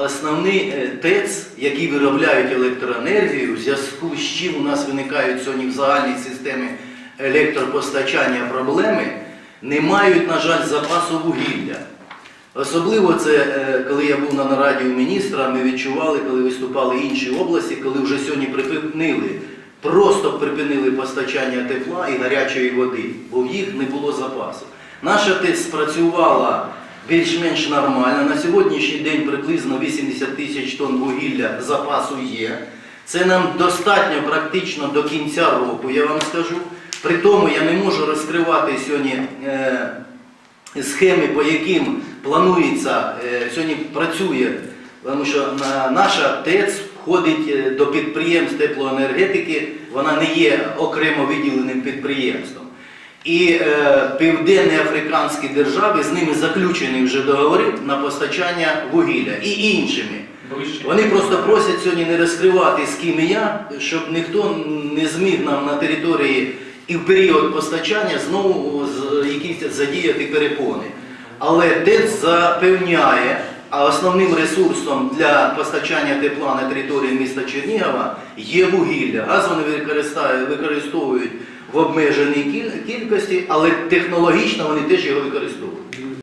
основний е, ТЕЦ, які виробляють електроенергію, в зв'язку з чим у нас виникають сьогодні в загальній системі електропостачання проблеми, не мають, на жаль, запасу вугілля. Особливо це, е, коли я був на нараді у міністра, ми відчували, коли виступали інші області, коли вже сьогодні припинили, просто припинили постачання тепла і гарячої води, бо в їх не було запасу. Наша ТЕС спрацювала більш-менш нормально. На сьогоднішній день приблизно 80 тисяч тонн вугілля запасу є. Це нам достатньо практично до кінця року, я вам скажу. При тому я не можу розкривати сьогодні. Е, схеми, по яким планується, е, сьогодні працює, тому що на- наша ТЕЦ входить е, до підприємств теплоенергетики, вона не є окремо виділеним підприємством. І е, південні африканські держави з ними заключені вже договори на постачання вугілля і іншими. Вони просто просять сьогодні не розкривати з ким і я, щоб ніхто не зміг нам на території і в період постачання знову якісь задіяти перепони. Але ТЕЦ запевняє, а основним ресурсом для постачання тепла на території міста Чернігова є вугілля. Газ вони використовують- в обмеженій кількості, але технологічно вони теж його використовують.